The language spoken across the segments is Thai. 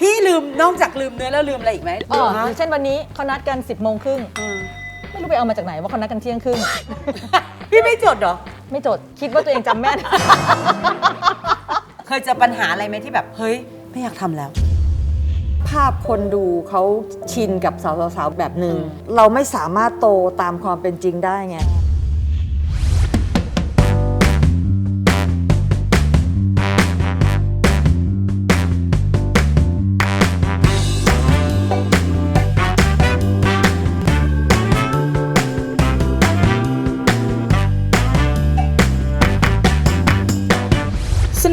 พี่ลืมนอกจากลืมเนื้อแล้วลืมอะไรอีกไหมอ๋อฮะอย่างเช่นวันนี้เขานัดกัน 10บโมงครึ่งอืมไม่รู้ไปเอามาจากไหนว่าเขานัดกันเที่ยงครึ่ง พี่ไม่จดเหรอ ไม่จดคิดว่าตัวเองจำแม่น เคยเจอปัญหาอะไรไหมที่แบบ เฮ้ย ไม่อยากทำแล้ว ภาพคนดูเขาชินกับสาวๆๆแบบหนึง่งอืมเราไม่สามารถโตตามความเป็นจริงได้ไง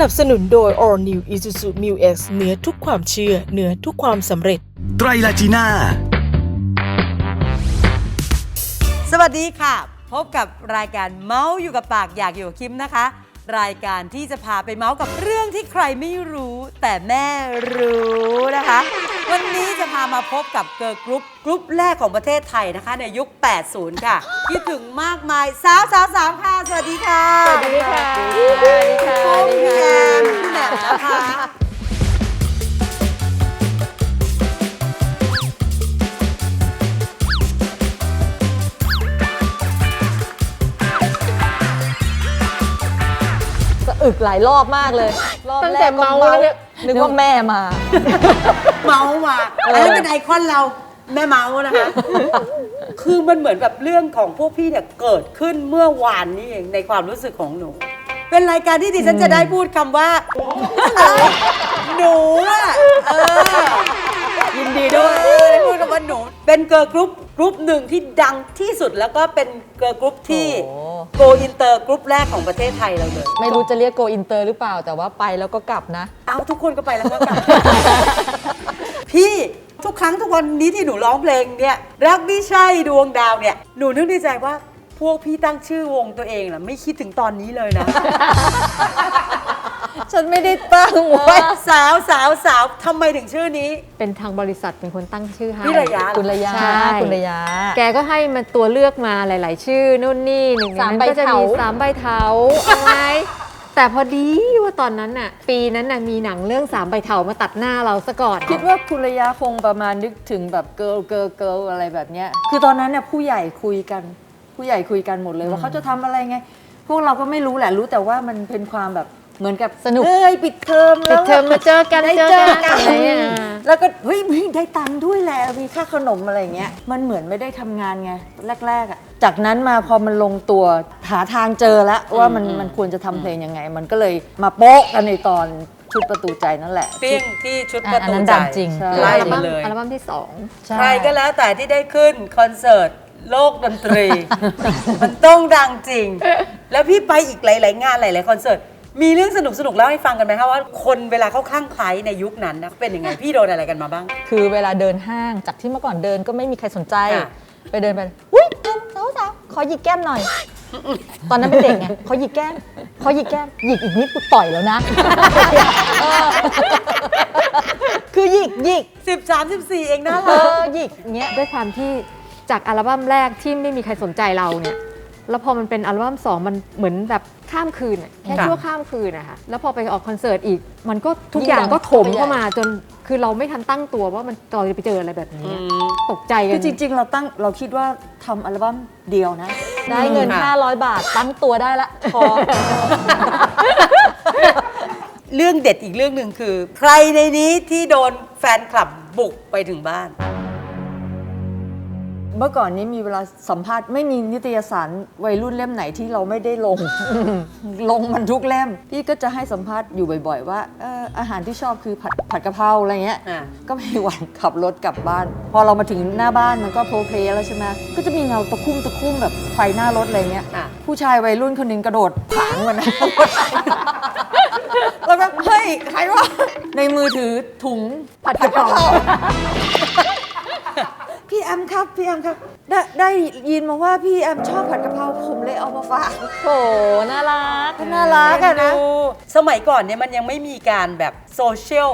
นับสนุนโดย All New Isuzu Mu X เหนือทุกความเชื่อ เหนือทุกความสำเร็จ ไตรลาจีน่า สวัสดีค่ะ พบกับรายการเมาส์อยู่กับปากอยากอยู่กับคิมนะคะ รายการที่จะพาไปเมาส์กับเรื่องที่ใครไม่รู้ แต่แม่รู้นะคะ วันนี้จะพามาพบกับเกิร์ลกรุ๊ปกรุ๊ปแรกของประเทศไทยนะคะ ในยุค 80 ค่ะคิดถึงมากมายสาวสาวสาวค่ะ สวัสดีค่ะสวัสดีค่ะสวัสดีค่ะพี่แอมพี่แหม่มนะคะ อึกหลายรอบมากเลย รอบตั้งแรแต่กก็เมาเมาแล้วเนี่ย นึกว่าแม่มา เมาส์มาอันนั้นเป็นไอคอนเราแม่เมาส์นะคะ คือมันเหมือนแบบเรื่องของพวกพี่เนี่ยเกิดขึ้นเมื่อวานนี้เองในความรู้สึกของหนู เป็นรายการที่ดิฉันจะได้พูดคำว่าหนูอะเออยินดีด้วยได้พูดคำว่าหนู เป็นเกิร์ลกรุ๊ปก รุ๊ปหนึ่งที่ดังที่สุดแล้วก็เป็นเกิร์ลกรุ๊ปที่โอ้ โกอินเตอร์กรุ๊ปแรกของประเทศไทยเราเลยไม่รู้จะเรียกโกอินเตอร์หรือเปล่าแต่ว่าไปแล้วก็กลับนะ เอาทุกคนก็ไปแล้วก็กลับ พี่ทุกครั้งทุกวันนี้ที่หนูร้องเพลงเนี่ยรักไม่ใช่ดวงดาวเนี่ยหนูนึกในใจว่าพวกพี่ตั้งชื่อวงตัวเองน่ะไม่คิดถึงตอนนี้เลยนะ ฉันไม่ได้ตั้งไว้สาวสาวสาวทำไมถึงชื่อนี้ เป็นทางบริษัทเป็นคนตั้งชื่อให้พี่ระยะคุณระยาใช่คุณระยาแกก็ให้มันตัวเลือกมาหลาย ๆ ชื่อนู่นนี่หนึ่งในสามนั้นใบก็จะเถามีสามใบเถาเอาไงแต่พอดีว่าตอนนั้นน่ะ ปีนั้นน่ะมีหนังเรื่องสามใบเถามาตัดหน้าเราซะก่อน คิดว่าคุณระยะคงประมาณนึกถึงแบบเกิร์ลเกิร์ลเกิร์ลอะไรแบบเนี้ยคือตอนนั้นเนี่ยผู้ใหญ่คุยกัน ผู้ใหญ่คุยกันหมดเลยว่าเขาจะทำอะไรไง พวกเราก็ไม่รู้แหละรู้แต่ว่ามันเป็นความแบบ เหมือนกับสนุก เอ้ยปิดเทอมปิแล้วดเทอมมาเจอกันได้เจอเจอกันกันอะไรอะแล้วก็เฮ้ยเฮ้ยได้ตังค์ด้วยแหละมีค่าขนมอะไรเงี้ยมันเหมือนไม่ได้ทำงานไงแรกๆอะจากนั้นมาพอมันลงตัวหาทางเจอแล้วว่ามันมันควรจะทำเพลงยังไง มันก็เลยมาโป๊ะกันในตอนชุดประตูใจนั่นแหละ ปิ้งที่ชุดอะประอันตูนั้นใจดังจริงใช่ไล่อัลมาบั้มเลย อัลบั้มที่สองใช่ใครก็แล้วแต่ที่ได้ขึ้นคอนเสิร์ตโลกดนตรี มันต้องดังจริง แล้วพี่ไปอีกหลาย ๆ งานหลาย ๆ คอนเสิร์ต มีเรื่องสนุกสนุกๆเล่าให้ฟังกันไหมคะว่าคนเวลาเขาคลั่งไคล้ในยุคนั้นนะเป็นยังไงพี่โดนอะไรกันมาบ้าง คือเวลาเดินห้างจากที่เมื่อก่อนเดินก็ไม่มีใครสนใจ ค่ะ ไปเดินไปอุ้ยสาวสาวๆขอหยิกแก้มหน่อย ตอนนั้นเป็นเด็กไงขอหยิกแก้มขอหยิกแก้มหยิกอีกนิดกูต่อยแล้วนะเออคือหยิกหยิก13 14 เองนะเอเราอหยิกเงี้ย ด้วยความที่จากอัลบั้มแรกที่ไม่มีใครสนใจเราเนี่ย แล้วพอมันเป็นอัลบั้มสองมันเหมือนแบบข้ามคืนอะแค่ค่ะชั่วข้ามคืนนะคะแล้วพอไปออกคอนเสิร์ตอีก มันก็ทุกยิ่งอย่างดังก็ถมเข้าไปใหญ่เข้ามาจนคือเราไม่ทันตั้งตัวว่ามันเราจะไปเจออะไรแบบนี้อะตกใจกัคืนอจริง ๆ เราตั้งเราคิดว่าทำอัลบั้มเดียวนะ ได้เงินค่ะ500 บาทตั้งตัวได้ละพอ เรื่องเด็ดอีกเรื่องหนึ่งคือ ใครในนี้ที่โดนแฟนคลับบุกไปถึงบ้าน เมื่อก่อนนี้มีเวลาสัมภาษณ์ไม่มีนิตยสารวัยรุ่นเล่มไหนที่เราไม่ได้ลง ลงมันทุกเล่ม พี่ก็จะให้สัมภาษณ์อยู่บ่อย ๆ ว่าเอ่ออาหารที่ชอบคือผัดผัดกะเพราอะไรเงี้ย อ่า ก็มีวันขับรถกลับบ้าน พอเรามาถึงหน้าบ้านมันก็โพลเพลแล้วใช่ไหมก็จะมีเงาตะคุ่มตะคุ่มแบบไฟหน้ารถอะไรเงี้ย อะ ผู้ชายวัยรุ่นคนหนึงกระโดดผางมันนะ แล้วก็เฮ้ยใครวะในมือถือถุงผัดกะเพรา พี่แอมครับพี่แอมครับ ได้ได้ยินมาว่าพี่แอมชอบผัดกะเพราผมเลยเอามาฝาก โถน่ารักน่ารักอะนะดูสมัยก่อนเนี่ยมันยังไม่มีการแบบโซเชียล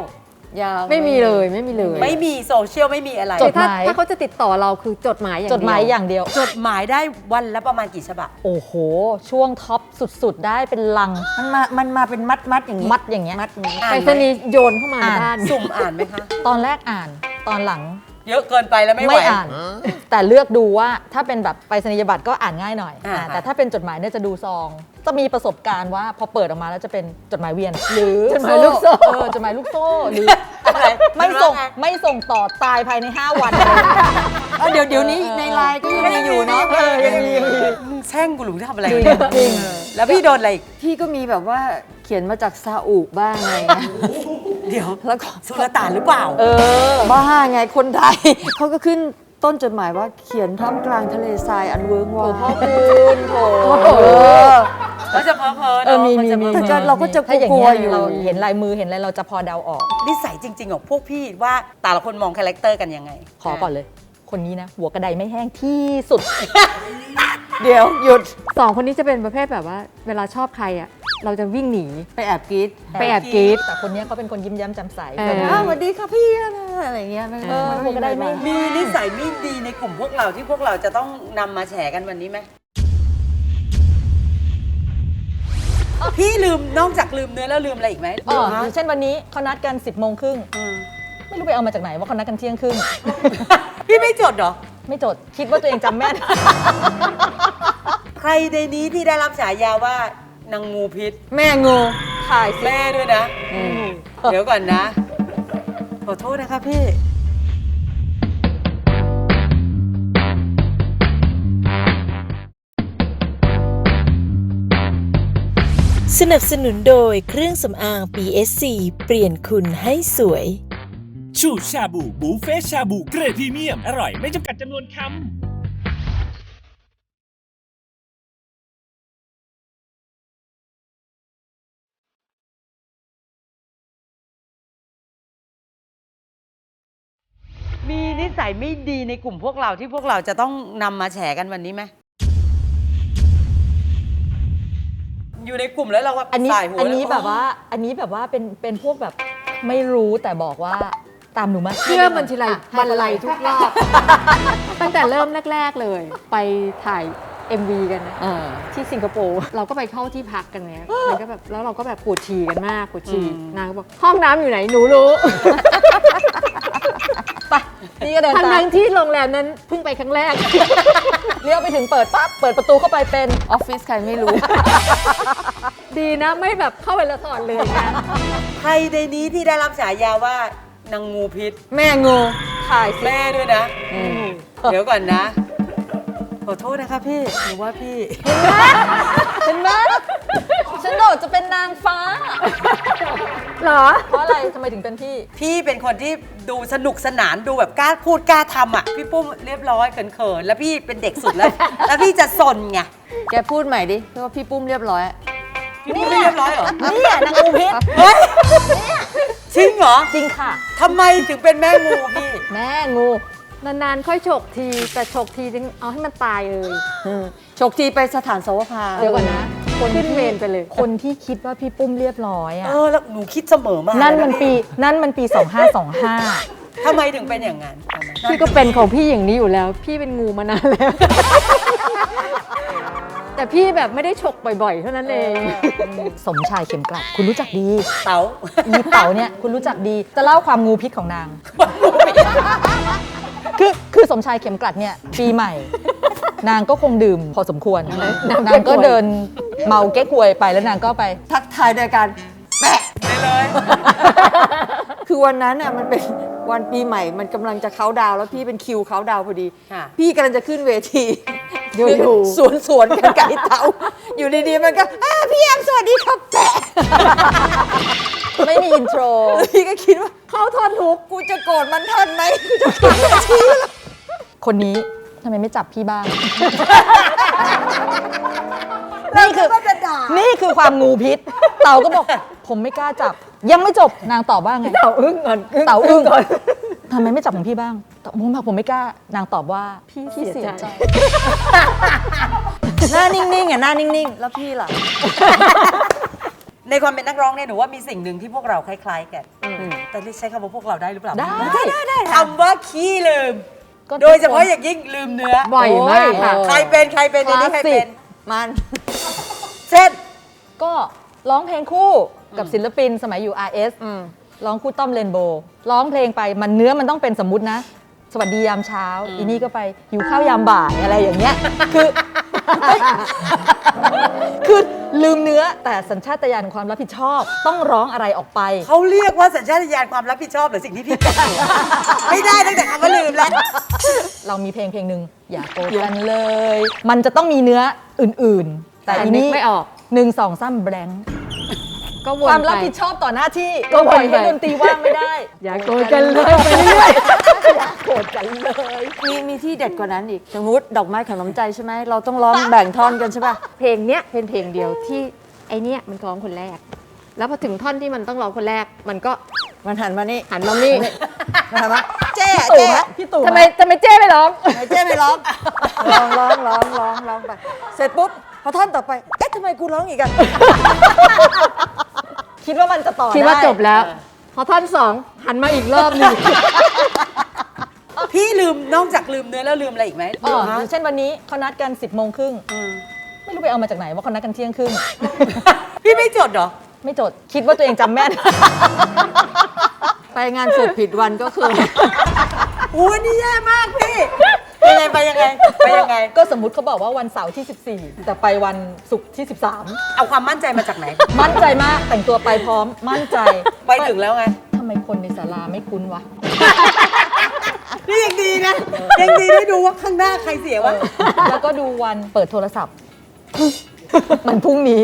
ยาว ไม่มีเลยไม่มีเลยไม่มีโซเชียลไม่มีอะไรจคือดถ้าหมายถ้าเขาจะติดต่อเราคือจดหมายอย่างจเดีดหมายอย่างเดียว จดหมายได้วันละประมาณกี่ฉบับ โอ้โห ช่วงท็อปสุดๆ ได้เป็นลัง มันมามันมาเป็นมัดมัดอย่างนี้มัดอย่างเงี้ย มัดอย่างนี้ อ่าไปนรษณีย์โยนเข้ามาในอ่าน บ้าน สุ่มอ่านไหมคะ ตอนแรกอ่านตอนหลัง เยอะเกินไปแล้วไม่ไหว ไม่อ่าน แต่เลือกดูว่าถ้าเป็นแบบไปรษณียบัตรก็อ่านง่ายหน่อยอ่า อ่าแต่ถ้าเป็นจดหมายเนี่ยจะดูซอง จะมีประสบการณ์ว่าพอเปิดออกมาแล้วจะเป็นจดหมายเวียน หรือจดหมายลูกโซ่ เออจดหมายลูกโซ่หรืออะไรไม่ส่งว่าไไม่ส่งต่อตายภายใน 5 วัน เออเดี๋ยวเดี๋ยวนี้ในไลน์ก็ยังมีอยู่เนาะเออยังมีมึงแช่งกูหรือมึงทำอะไรจริงเนี่ยจริงแล้วพี่โดนอะไรอีก พี่ก็มีแบบว่าเขียนมาจากซาอุบ้างอะไรเงี้ยเดี๋ยวแล้วก็สุลต่านหรือเปล่า เออ บ้าไงคนไทย เขาก็ขึ้นต้นจดหมายว่าเขียนท่ามกลางทะเลทรายอันเวิ้งว้างพ่อคุณโถเออเขาจะเพ้อเพ้อเออมีมีมีแต่ก็เราก็จะถ้าอย่างกลัเงี้วยอยู่เราเห็นลายมือเห็นอะไรเราจะพอเดาออก นิสัยจริง ๆ ของพวกพี่ว่าแต่ละคนมองคาแรคเตอร์กันยังไง ขอก่อนเลย คนนี้นะ หัวกระไดไม่แห้งที่สุด เดี๋ยวหยุดสองคนนี้จะเป็นประเภทแบบว่า เวลาชอบใครอะ เราจะวิ่งหนี ไปแอบกรีดไปแอบกรีดแต่คนเนี้ยเขาเป็นคนยิ้มแย้มแจ่มใสเออ แบบอ้าว่าวสวัสดีค่ะพี่อะไรเงี้ยไม่เออหัวกระไดไม่มีนิสัยไม่ดีในกลุ่มพวกเราที่พวกเราจะต้องนำมาแฉกันวันนี้ไหมพี่ลืมนอกจากลืมเนื้อแล้วลืมอะไรอีกไหมอ๋อฮะอย่างเช่นวันนี้เขานัดกัน 10บโมงครึ่งอืมไม่รู้ไปเอามาจากไหนว่าเขานัดกันเที่ยงครึ่ง พี่ไม่จดเหรอ ไม่จดคิดว่าตัวเองจำแม่น ใครในนี้ที่ได้รับฉายาว่า นางงูพิษ แม่งู ถ่ายสิแม่ด้วยนะเดี๋ยวก่อนนะ ขอโทษนะคะพี่ สนับสนุนโดยเครื่องสำอาง PSC เปลี่ยนคุณให้สวย ชูชาบู บูเฟ่ชาบู เกรดพรีเมียม อร่อยไม่จำกัดจำนวนคำ สัยไม่ดีในกลุ่มพวกเราที่พวกเราจะต้องนำมาแฉกันวันนี้ไหมอยู่ในกลุ่มแล้วเราว่าอันนี้สายหัวอันนี้ล้วแบบว่าอันนี้แบบว่าเป็นเป็นพวกแบบไม่รู้แต่บอกว่าตามหนูมา เชื่อมันทีไรบันไลทุกรอบ ตั้งแต่เริ่มแรก ๆเลย ไปถ่าย MV กันนะเออที่สิงคโปร์เราก็ไปเข้าที่พักกันเนี้ยมันก็แบบแล้วเราก็แบบปวดฉี่กันมากปวดฉี่นางก็บอกห้องน้ำอยู่ไหนหนูรู้ ไปนี่ก็เดินทั้งตามทั้งที่โรงแรมนั้นเพิ่งไปครั้งแรก เลี้ยวไปถึงเปิดปั๊บเปิดประตูเข้าไปเป็น ออฟฟิศใครไม่รู้ ดีนะไม่แบบเข้าไปและถอดเลยนะใครในนี้ที่ได้รับฉายาว่านางงูพิษ แม่งูถ่ายสิแม่ด้วยนะ เดี๋ยวก่อนนะ ขอโทษนะคะพี่หนูว่าพี่ เห็นไหมฉันโดดจะเป็นนางฟ้า เหรอ เพราะอะไรทำไมถึงเป็นพี่ พี่เป็นคนที่ดูสนุกสนานดูแบบกล้าพูดกล้าทำอะ พี่ปุ้มเรียบร้อยเขินๆแล้วพี่เป็นเด็กสุดแล้ว แล้วพี่จะสนไงแกพูดใหม่ดิเพราะว่าพี่ปุ้มเรียบร้อย พี่ปุ้มไม่เรียบร้อยเหรอเนี่ยนางงูพิษเฮ้ยจริงเหรอจริงค่ะทำไมถึงเป็นแม่งูพี่ แม่งู นานๆค่อยฉกทีแต่ฉกทีจึงเอาให้มันตายเลยฉกทีไปสถานสวภาเดี๋ยวก่อนนะ คนขึ้นที่เวรไปเลย คนที่คิดว่าพี่ปุ้มเรียบร้อยเออะอแล้วหนูคิดเสมอมานั่นเลยะมันปีนั่นมันปี 2525ทำไมถึงเป็นอย่างนั้น พี่ก็เป็นของพี่อย่างนี้อยู่แล้ว พี่เป็นงูมานานแล้ว แต่พี่แบบไม่ได้ฉกบ่อยๆ เท่านั้นเอง สมชายเข็มกลัด คุณรู้จักดี เต๋าอีเต๋าเนี่ย คุณรู้จักดี จะเล่าความงูพิษของนาง คือคือสมชายเข็มกลัดเนี่ยปีใหม่ นางก็คงดื่มพอสมควร นางก็เดินเมาเก๊กฮวยไปแล้วนางก็ไป ทักทายโดยการแปะไปเลย คือวันนั้นอะมันเป็นวันปีใหม่ มันกำลังจะเขาน์ดาวน์แล้วพี่เป็นคิวเขาน์ดาวน์พอดี ค่ะ พี่กำลังจะขึ้นเวทีอยู่สวนสวนๆกันไก่เตาอยู่ดีๆ มันก็อ่าพี่แอมสวัสดีครับแปะ ไม่มีอินโทร พี่ก็คิดว่า เขาทนทุกข์กูจะโกรธมันทันไหมกูจะขึ้นเวทีคนนี้ทำไมไม่จับพี่บ้าง นี่คือนี่คือความงูพิษ เต่าก็บอก ผมไม่กล้าจับ ยังไม่จบนางตอบว่าไง เต่าอึ้งก่อนเต่าอึ้งทำไมไม่จับของพี่บ้างเต่าผมบอกผมไม่กล้านางตอบว่าพี่เสียใจหน้านิ่งๆอะหน้านิ่งๆ แล้วพี่ล่ะ ในความเป็นนักร้องเนี่ยหนูว่ามีสิ่งหนึ่งที่พวกเราคล้าย ๆ กันแต่ใช้คำว่าพวกเราได้หรือเปล่าได้ได้ได้คำว่าขี้ลืมก็โดยเฉพาะอย่างยิ่งลืมเนื้อบ่อยมากค่ะใครเป็นใครเป็นในนี้ใครเป็นมันเช่นก็ร้องเพลงคู่กับศิลปินสมัยอยู่ RS ร้องคู่ต้อมเรนโบว์ร้องเพลงไปมันเนื้อมันต้องเป็นสมมตินะ สวัสดียามเช้า อีนี่ก็ไปอยู่ข้าวยามบ่ายอะไรอย่างเงี้ย คือ คือ ลืมเนื้อแต่สัญชาตญาณความรับผิดชอบ ต้องร้องอะไรออกไป เขาเรียกว่าสัญชาตญาณความรับผิดชอบหรือสิ่งที่พี่เป็นอยู่ ไม่ได้ตั้งแต่คำว่าลืมแล้ว เรามีเพลงเพลงหนึ่งอย่าโกรธกันเลย มันจะต้องมีเนื้ออื่นๆ แต่แต่อีนึกนี้ไม่ออก หนึ่งสองสามแบงค์ ก็วคนวามไปรับผิดชอบต่อหน้าที่ก็ก็วนปล่อยไปให้ดนตรีว่างไม่ได้ อย่าโกรธกันเลยไปเรื่อยอย่าโกรธกันเลยมีมีที่เด็ดกว่านั้นอีก สมมติดอกไม้ขนมใจใช่ไหม เราต้องร้องแบ่งท่อนกันใช่ป่ะ เพลงเนี้ยเป็นเพลงเดียวที่ไอเนี้ยมันร้องคนแรก แล้วพอถึงท่อนที่มันต้องร้องคนแรก มันก็มันหันมานี่หันมานี่มันหันมาเจ๊พี่ตู่เจ๊ฮะพี่ตู่ทำไมทำไมเจ้ไม่ร้องทำไมเจ๊ไม่ร้องร้องร้องร้องร้องร้องไป เสร็จปุ๊บพอท่อนต่อไป เอ๊ะทำไมกูร้องอีกอะ คิดว่ามันจะต่อคิดว่าไจบแล้ว พอท่อนสองหันมาอีกรอบหนึงพี่ลืมนอกจากลืมเนื้อแล้วลืมอะไรอีกไหมอ๋อฮะอย่างเช่นวันนี้เขานัดกัน 10บโมงครึ่งไม่รู้ไปเอามาจากไหนว่าเขานัดกันเที่ยงครึ่งพี่ไม่จดเหรอ ไม่จดคิดว่าตัวเองจำแม่น ไปงานศพผิดวันก็คือ อู้นี่แย่มากพี่ ยังไงไปยังไงไปยังไง ก็สมมุติเขาบอกว่าวันเสาร์ที่ 14 แต่ไปวันศุกร์ที่เอาความมั่นใจมาจากไหน13มั่นใจมากแต่งตัวไปพร้อมมั่นใจไปถึงแล้วไงทำไมคนในศาลาไม่คุ้นวะนี่ยังดีนะยังดีได้ดูว่าข้างหน้าใครเสียวะแล้วก็ดูวันเปิดโทรศัพท์ มันพรุ่งนี้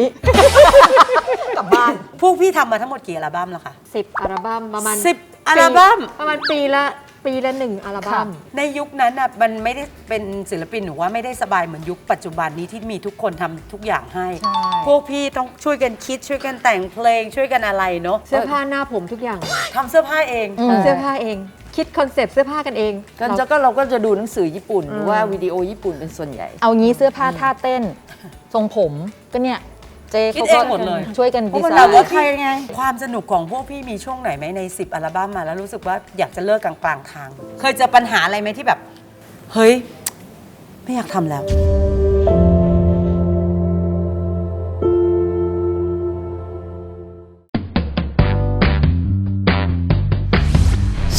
กลับบ้านพวกพี่ทำมาทั้งหมดกี่อัลบั้มแล้วคะสิบอัลบั้มประมาณสิบอัลบั้มปีประมาณปีละ ปีละหนึ่งอัลบั้ม ในยุคนั้นน่ะมันไม่ได้เป็นศิลปินหนูว่าไม่ได้สบายเหมือนยุคปัจจุบันนี้ที่มีทุกคนทำทุกอย่างให้ ใช่ พวกพี่ต้องช่วยกันคิดช่วยกันแต่งเพลงช่วยกันอะไรเนาะเสื้อผ้าหน้าผมทุกอย่างทำเสื้อผ้าเองอืมเสื้อผ้าเอง คิดคอนเซปต์เสื้อผ้ากันเองก็จะก็เราก็จะดูหนังสือญี่ปุ่น หรือว่าวิดีโอญี่ปุ่นเป็นส่วนใหญ่ เอางี้เสื้อผ้าท่าเต้น ทรงผมก็เนี่ย เจคิดเขาเอก็งหมดเลย ช่วยกันดีไซเราก็น์ ใครไง ความสนุกของพวกพี่มีช่วงไหนไหมใน 10 อัลบั้มมาแล้วรู้สึกว่าอยากจะเลิกกลางกลางๆทาง เคยเจอปัญหาอะไรไหมที่แบบ เฮ้ย ไม่อยากทำแล้ว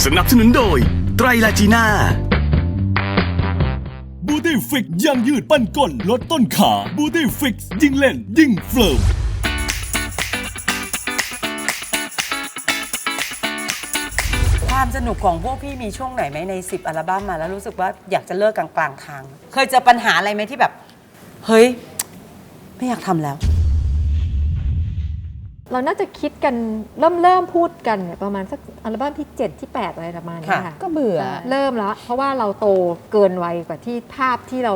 สนับสนุนโดยไตรลาจีน่า บูตี้ฟิกยังยืดปั้นก้นลดต้นขาบูตี้ฟิกยิ่งเล่น ยิ่งเฟิร์มความสนุกของพวกพี่มีช่วงไหนไหมใน 10 อัลบั้มมาแล้วรู้สึกว่าอยากจะเลิกกลางกลางๆทาง เคยเจอปัญหาอะไรไหมที่แบบ เฮ้ย ไม่อยากทำแล้ว เราน่าจะคิดกันเริ่มเริ่มพูดกันเนี่ยประมาณสักอัลบั้มที่ 7 ที่ 8 อะไรประมาณเนี้ยค่ะค่ะ ก็เบื่อเริ่มแล้ว เพราะว่าเราโตเกินวัยกว่าที่ภาพที่เรา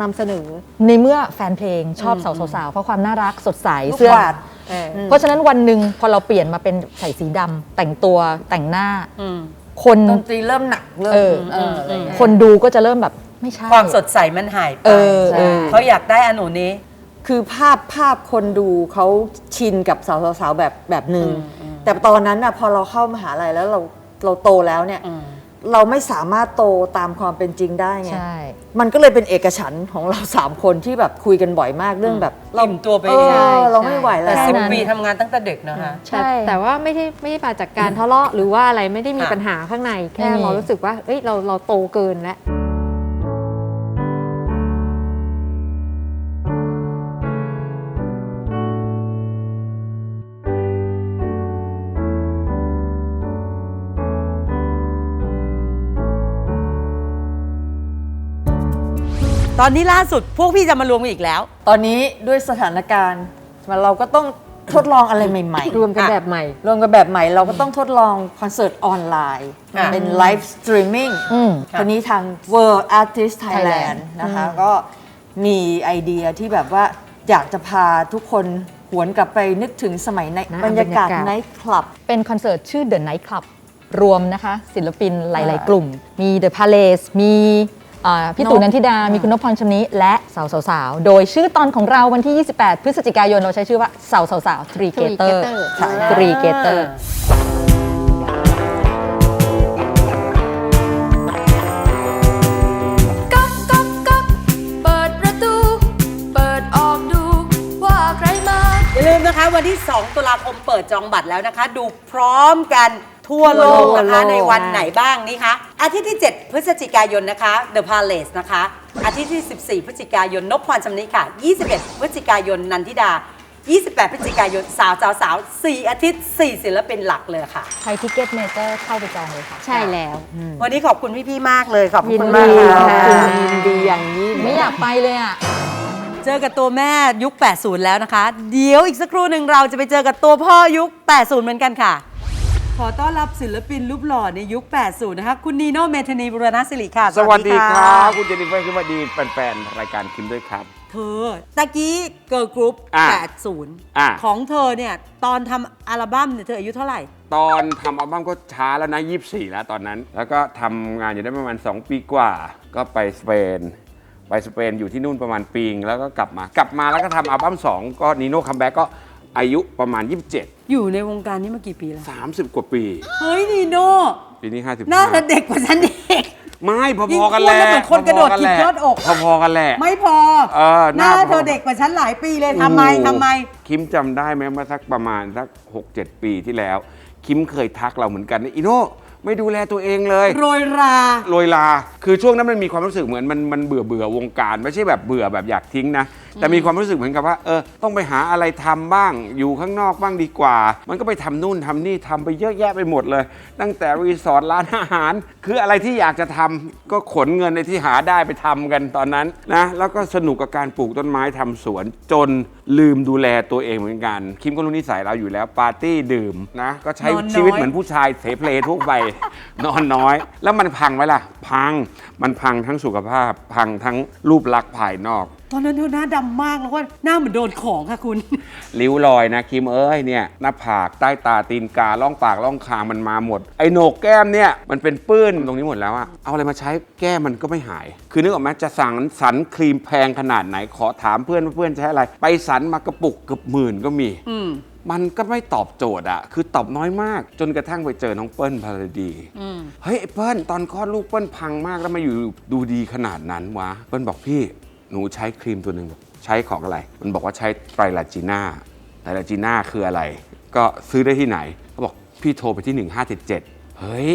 นำเสนอ ในเมื่อแฟนเพลงชอบสาวๆเพราะความน่ารักสดใสลูกเสื้อกวาดเออเพราะฉะนั้นวันหนึ่งพอเราเปลี่ยนมาเป็นใส่สีดำแต่งตัวแต่งหน้าอืมคนดนตรีเริ่มหนักเริ่มเออเอออะไรอย่างเงี้ยคนดูก็จะเริ่มแบบไม่ใช่ความสดใสมันหายไปเออใช่เออเขาอยากได้อันหนูนี้ คือภาพภาพคนดูเขาชินกับสาวๆแบบแบบหนึ่งแต่ตอนนั้นน่ะพอเราเข้ามหาลัยแล้วเราเราโตแล้วเนี่ยอืมเราไม่สามารถโตตามความเป็นจริงได้ไงใช่มันก็เลยเป็นเอกฉันท์ของเราสามคนที่แบบคุยกันบ่อยมากเรื่องแบบเราอิ่มตัวไปเอเองอเราไม่ไหวแต่แล้วสิบนั้นปีทำงานตั้งแต่เด็กนะคะใช่แต่แต่ว่าไม่ได้ไม่ได้มาจากการทะเลาะหรือว่าอะไรไม่ได้มีค่ะปัญหาข้างในแค่ไม่มีเรารู้สึกว่าเอ้ยเราเราโตเกินแล้ว ตอนนี้ล่าสุดพวกพี่จะมารวมกันอีกแล้ว ตอนนี้ด้วยสถานการณ์เราก็ต้องทดลองอะไรใหม่ๆ รวมกันแบบใหม่ รวมกันแบบใหม่เราก็ต้องทดลองคอนเสิร์ตออนไลน์ค่ะเป็นไลฟ์สตรีมมิ่งอืมทีนี้ทาง World Artist Thailand Thailand นะคะ ก็มีไอเดียที่แบบว่าอยากจะพาทุกคนหวนกลับไปนึกถึงสมัยในนะบรรยากาศบรรยากาศ ไนท์คลับ เป็นคอนเสิร์ตชื่อ The Night Club รวมนะคะ ศิลปินหลายอ่าๆกลุ่ม มี The Palace มีอ่า พี่ตู่นันทิดา มีคุณนพพรชำนิและสาวสาวๆโดยชื่อตอนของเราวันที่ 28 พฤศจิกายนเราใช้ชื่อว่าสาวสาวทรีเกเตอร์ Three-gator ทรีเกเตอร์ก๊อกก๊อกก๊อกเปิดประตูเปิดออกดูว่าใครมาอย่าลืมนะคะวันที่ 2 ตุลาคมเปิดจองบัตรแล้วนะคะ ดูพร้อมกัน ทั่วโลกนะคะในวันไหนบ้างนี่คะอาทิตย์ที่ 7 พฤศจิกายนนะคะ The Palace นะคะ อาทิตย์ที่ 14 พฤศจิกายนนพพรชำนิค่ะ 21 พฤศจิกายนนันทิดา 28 พฤศจิกายนสาวสาวสาว4อาทิตย์ 4 ศิลปินหลักเลยค่ะไทยทิเก็ตเมเจอร์เข้าไปจองเลยค่ะ ใช่แล้ว วันนี้ขอบคุณพี่ๆมากเลยขอบยินคุณดีมากค่ะ ค่ะ ยินดีอย่างนี้ไม่อยากไปเลยอะ เจอกับตัวแม่ยุค 80 แล้วนะคะ เดี๋ยวอีกสักครู่หนึ่งเราจะไปเจอกับตัวพ่อยุค 80 เหมือนกันค่ะข อต้อนรับศิลปินรูปหล่อในยุค 80 นะคะ คุณนีโน่เมธานีบุรณศิริค่ะสวัสดีคะรับ คุณเจนนิเฟอร์สวัสดีแฟนๆ รายการคิมด้วยครับ เธอตะกี้เกิร์ลกรุ๊ปอะ80อะของเธอเนี่ย ตอนทำอัลบั้มเนี่ยเธออายุเท่าไหร่ ตอนทำอัลบั้มก็ช้าแล้วนะ24 แล้วตอนนั้น แล้วก็ทำงานอยู่ได้ประมาณ 2 ปีกว่า ก็ไปสเปน ไปสเปนอยู่ที่นู่นประมาณปีงแล้วก็กลับมากลับมาแล้วก็ทำอัลบั้ม2ก็นีโน่คัมแบ็กก็ อายุประมาณ 27 อยู่ในวงการนี้มากี่ปีแล้ว 30 กว่าปี เฮ้ยนีโน่ปีนี้หน้าเธอ55เด็กกว่าฉันเด็ก ไม่พยิ่งอๆกันแหละพูดแล้วเหมือนคนกระโดดพๆถีบยอดอก พอๆกันแหละ ไม่พอเออหหน้าน้า เธอพอเด็กกว่าฉันหลายปีเลยทำไมทำไม คิมจำได้ไหมเมื่อสักประมาณสัก 6-7 ปีที่แล้ว คิมเคยทักเราเหมือนกันนะอีโน่ไม่ดูแลตัวเองเลย โรยรา โรยลา คือช่วงนั้นมันมีความรู้สึกเหมือนมันมันเบื่อเบื่อวงการ ไม่ใช่แบบเบื่อแบบอยากทิ้งนะแต่มีความรู้สึกเหมือนกับว่าเออต้องไปหาอะไรทำบ้าง อยู่ข้างนอกบ้างดีกว่า มันก็ไปทำนู่นทำนี่ทำไปเยอะแยะไปหมดเลย ตั้งแต่รีสอร์ทร้านอาหาร คืออะไรที่อยากจะทำก็ขนเงินในที่หาได้ไปทำกันตอนนั้นนะแล้วก็สนุกกับการปลูกต้นไม้ทำสวนจนลืมดูแลตัวเองเหมือนกัน คิมก็รู้นิสัยเราอยู่แล้วปาร์ตี้ดื่มนะก็ใช้นอนน้อยชีวิตเหมือนผู้ชายเสเพลทั่วไปนอนน้อย แล้วมันพังไหมล่ะ พังมันพังทั้งสุขภาพ พังทั้งรูปลักษณ์ภายนอก ตอนนั้นเธอหน้าดำมากแล้วก็หน้าเหมือนโดนของค่ะคุณ ริ้วรอยนะคิมเอ้ยเนี่ยหน้าผากใต้ตาตีนกาล่องปากล่องคางมันมาหมด ไอ้โหนกแก้มเนี่ยมันเป็นปื้นตรงนี้หมดแล้วอะเอาอะไรมาใช้แก้มมันก็ไม่หาย คือนึกออกไหมจะสั่งสันครีมแพงขนาดไหนขอถามเพื่อนว่าเพื่อนใช้อะไร ไปสันมากระปุกเกือบหมื่นก็มี อืม มันก็ไม่ตอบโจทย์อะคือตอบน้อยมาก จนกระทั่งไปเจอน้องเปิ้ลพาราดี อืม เฮ้ยไอ้เปิ้ลตอนคลอดลูกเปิ้ลพังมากแล้วมาอยู่ดูดีขนาดนั้นวะ เปิ้ลบอกพี่ หนูใช้ครีมตัวหนึ่งบอกใช้ของอะไร มันบอกว่าใช้ไตรลาจีน่าไตรลาจีน่าคืออะไร ก็ซื้อได้ที่ไหนเขาบอกพี่โทรไปที่ 1577 เฮ้ย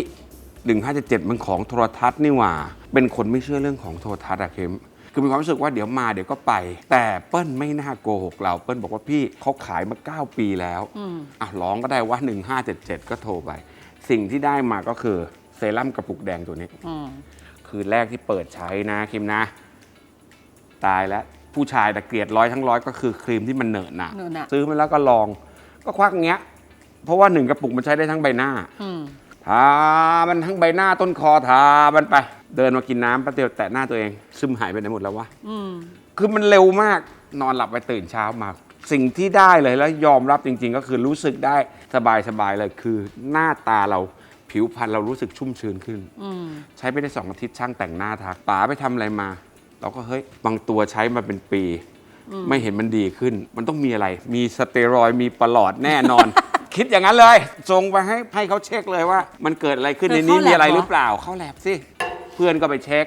1577 มันของโทรทัศน์นี่หว่า เป็นคนไม่เชื่อเรื่องของโทรทัศน์อะเคมคือมีความรู้สึกว่าเดี๋ยวมาเดี๋ยวก็ไป แต่เปิ้ลไม่น่าโกหกเรา เปิ้ลบอกว่าพี่เขาขายมา 9 ปีแล้วอืมอะร้องก็ได้ว่า 1577 ก็โทรไป สิ่งที่ได้มาก็คือเซรั่มกระปุกแดงตัวนี้อืมคืนแรกที่เปิดใช้นะคิมนะ ตายแล้วผู้ชายแต่เกลียดร้อยทั้งร้อยก็คือครีมที่มันเหนอะหนะเหนอะหนะ ซื้อมาแล้วก็ลอง ก็ควักอย่างเงี้ย เพราะว่าหนึ่งกระปุกมันใช้ได้ทั้งใบหน้าอืมทามันทั้งใบหน้าต้นคอทามันไป เดินมากินน้ำแป๊บเดียวแตะหน้าตัวเอง ซึมหายไปไหนหมดแล้ววะ อืมคือมันเร็วมากนอนหลับไปตื่นเช้ามา สิ่งที่ได้เลยแล้วยอมรับจริง ๆ ก็คือรู้สึกได้สบายๆเลยคือหน้าตาเราผิวพรรณเรารู้สึกชุ่มชื้นขึ้น อืมใช้ไปได้สองอาทิตย์ช่างแต่งหน้าทักป๋าไปทำอะไรมา เราก็เฮ้ยบางตัวใช้มาเป็นปี ไม่เห็นมันดีขึ้น มันต้องมีอะไร มีสเตียรอยด์มีประหลอดแน่นอน คิดอย่างนั้นเลยส่งไปให้ให้เขาเช็คเลยว่า มันเกิดอะไรขึ้นเธในอนี้เข้ามีอะไรแล็บเหรอหรือเปล่าเข้าแลบสิเพื่อนก็ไปเช็ค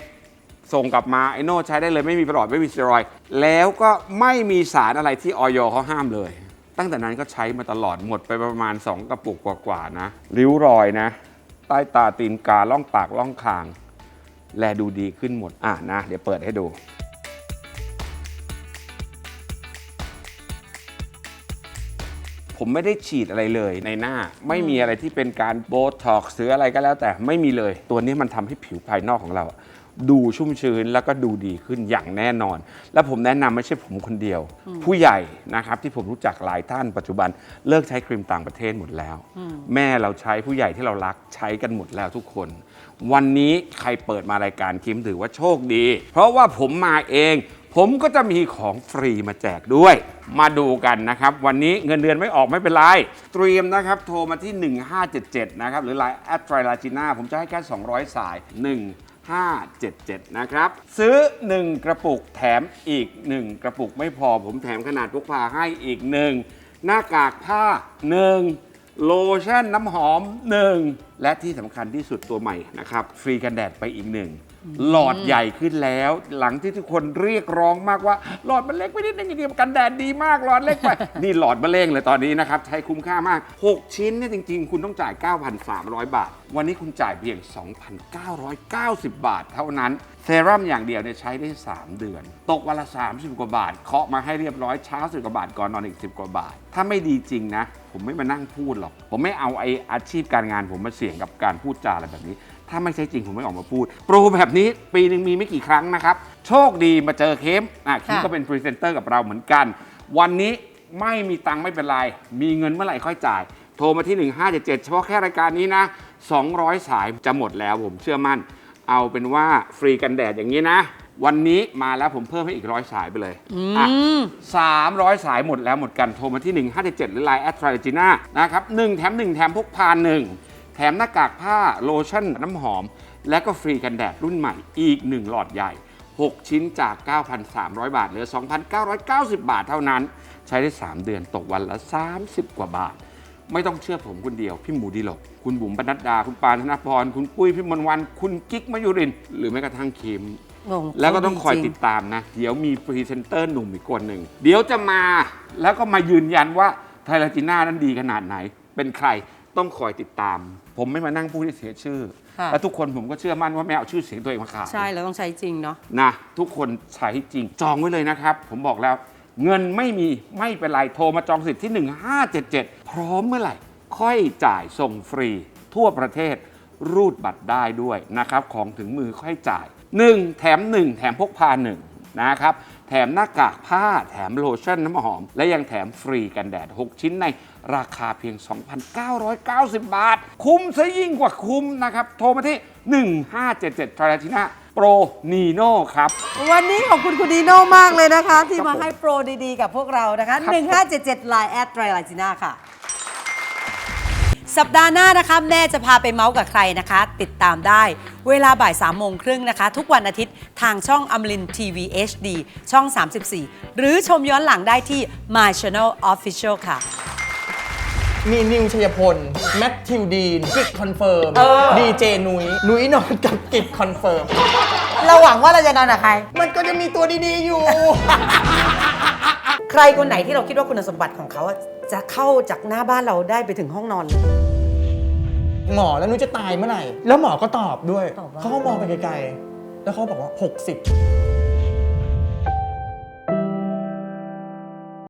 ส่งกลับมาไอโน่ใช้ได้เลยไม่มีประหลอดไม่มีสเตียรอยด์แล้วก็ไม่มีสารอะไรที่ออยเขาห้ามเลย ตั้งแต่นั้นก็ใช้มาตลอดหมดไปประมาณ 2 กระปุกกว่าๆนะ ริ้วรอยนะ ใต้ตาตีนกาล่องปากล่องคาง แลดูดีขึ้นหมด อะนะ เดี๋ยวเปิดให้ดู ผมไม่ได้ฉีดอะไรเลยในหน้า ไม่มีอะไรที่เป็นการโบท็อกซ์หรืออะไรก็แล้วแต่ไม่มีเลย ตัวนี้มันทำให้ผิวภายนอกของเรา ดูชุ่มชื้นแล้วก็ดูดีขึ้นอย่างแน่นอน และผมแนะนำไม่ใช่ผมคนเดียว ผู้ใหญ่นะครับที่ผมรู้จักหลายท่านปัจจุบันเลิกใช้ครีมต่างประเทศหมดแล้ว แม่เราใช้ผู้ใหญ่ที่เรารักใช้กันหมดแล้วทุกคน วันนี้ใครเปิดมารายการคิมถือว่าโชคดี เพราะว่าผมมาเอง ผมก็จะมีของฟรีมาแจกด้วย มาดูกันนะครับ วันนี้เงินเดือนไม่ออกไม่เป็นไร เตรียมนะครับ โทรมาที่ 1577 นะครับ หรือไลน์แอดไตรลาจิน่าผมจะให้แค่ 200 สาย1 1577 นะครับ ซื้อ 1 กระปุกแถมอีก 1 กระปุกไม่พอผมแถมขนาดพกพาให้อีก 1 หน้ากากผ้า 1 โลชั่นน้ำหอม 1 และที่สำคัญที่สุดตัวใหม่นะครับ ฟรีกันแดดไปอีกหนึ่ง หลอดใหญ่ขึ้นแล้ว หลังที่ทุกคนเรียกร้องมากว่า หลอดมันเล็กไปนิดนึงเดียวกันแดดดีมากหลอดเล็กไป นี่หลอดมาเร่งเลยตอนนี้นะครับใช้คุ้มค่ามาก 6 ชิ้นเนี่ยจริง ๆ คุณต้องจ่าย 9,300 บาท วันนี้คุณจ่ายเพียง 2,990 บาท เท่านั้นเซรั่มอย่างเดียวเนี่ยใช้ได้ 3 เดือน ตกวันละ 30 กว่าบาทเคาะมาให้เรียบร้อยเช้า10กว่าบาทก่อนนอนอีก 10 กว่าบาท ถ้าไม่ดีจริงนะ ผมไม่มานั่งพูดหรอก ผมไม่เอาไออาชีพการงานผมมาเสี่ยงกับการพูดจาอะไรแบบนี้ ถ้าไม่ใช่จริงผมไม่ออกมาพูด โปรแบบนี้ปีหนึ่งมีไม่กี่ครั้งนะครับ โชคดีมาเจอเคมอะคิมค่ะก็เป็นพรีเซนเตอร์กับเราเหมือนกัน วันนี้ไม่มีตังค์ไม่เป็นไร มีเงินเมื่อไหร่ค่อยจ่าย โทรมาที่ 1577 เฉพาะแค่รายการนี้นะ 200 สายจะหมดแล้วผมเชื่อมั่น เอาเป็นว่าฟรีกันแดดอย่างนี้นะ วันนี้มาแล้วผมเพิ่มให้อีกร้อยสายไปเลยอะ300สายหมดแล้วหมดกัน โทรมาที่ 1577 หรือ Line แอดทริจิน่านะครับ1แถม1แถมพกพา1 แถมหน้ากากผ้าโลชั่นน้ำหอม และก็ฟรีกันแดดรุ่นใหม่อีก 1 หลอดใหญ่ 6 ชิ้นจาก 9,300 บาท เหลือ 2,990 บาทเท่านั้น ใช้ได้ 3 เดือนตกวันละ 30 กว่าบาท ไม่ต้องเชื่อผมคนเดียว พี่หมูดีหลก คุณบุ๋มปนัดดา คุณปานธนพร คุณปุ้ยพี่มนต์วัน คุณกิ๊กมยุรินทร์หรือแม้กระทั่งคิมโอ้โหแล้วก็ต้องคอยจริงติดตามนะ เดี๋ยวมีพรีเซนเตอร์หนุ่มอีกคนหนึ่ง เดี๋ยวจะมาแล้วก็มายืนยันว่าไทลาจิน่านั้นดีขนาดไหน เป็นใคร ต้องคอยติดตาม ผมไม่มานั่งพูดให้เสียชื่อ ค่ะ และทุกคนผมก็เชื่อมั่นว่าไม่เอาชื่อเสียงตัวเองมาขาย ใช่เราต้องใช้จริงเนาะ นะทุกคนใช้จริงจองไว้เลยนะครับ ผมบอกแล้ว เงินไม่มีไม่เป็นไรโทรมาจองสิทธิ์ที่ 1577 พร้อมเมื่อไหร่ ค่อยจ่ายส่งฟรี ทั่วประเทศรูดบัตรได้ด้วยนะครับ ของถึงมือค่อยจ่าย 1 แถม 1 แถมพกพา1นะครับ แถมหน้ากากผ้าแถมโลชั่นน้ำหอม และยังแถมฟรีกันแดด 6 ชิ้นในราคาเพียง 2,990 บาท คุ้มซะยิ่งกว่าคุ้มนะครับ โทรมาที่ 1577ทราชินาโปรนีโน่ครับวันนี้ขอบคุณคุณดีโน่มากเลยนะคะ ที่ครับมาผมให้โปรดีๆ กับพวกเรานะคะครับ1577 Line แอดไตรลาจิน่าค่ะ สัปดาห์หน้านะคะแม่จะพาไปเมาส์กับใครนะคะ ติดตามได้ เวลาบ่าย3ามโมงครึ่งนะคะ ทุกวันอาทิตย์ทางช่องอมรินทีวี HD ช่อง 34 หรือชมย้อนหลังได้ที่ My Channel Official ค่ะ มีนิวชัยพล แมทธิวดีนกิกคอนเฟิร์ม ดีเจนุ้ยนุ้ยนอนกับกิกคอนเฟิร์ม เราหวังว่าเราจะนอนกับใคร มันก็จะมีตัวดีๆอยู่ ใครคนไหนที่เราคิดว่าคุณสมบัติของเขาอะจะเข้าจากหน้าบ้านเราได้ไปถึงห้องนอนเลย หมอแล้วนุ้ยจะตายเมื่อไหร่ แล้วหมอก็ตอบด้วย ตอบว่า เขาก็มองไปไกลๆ แล้วเขาบอกว่า 60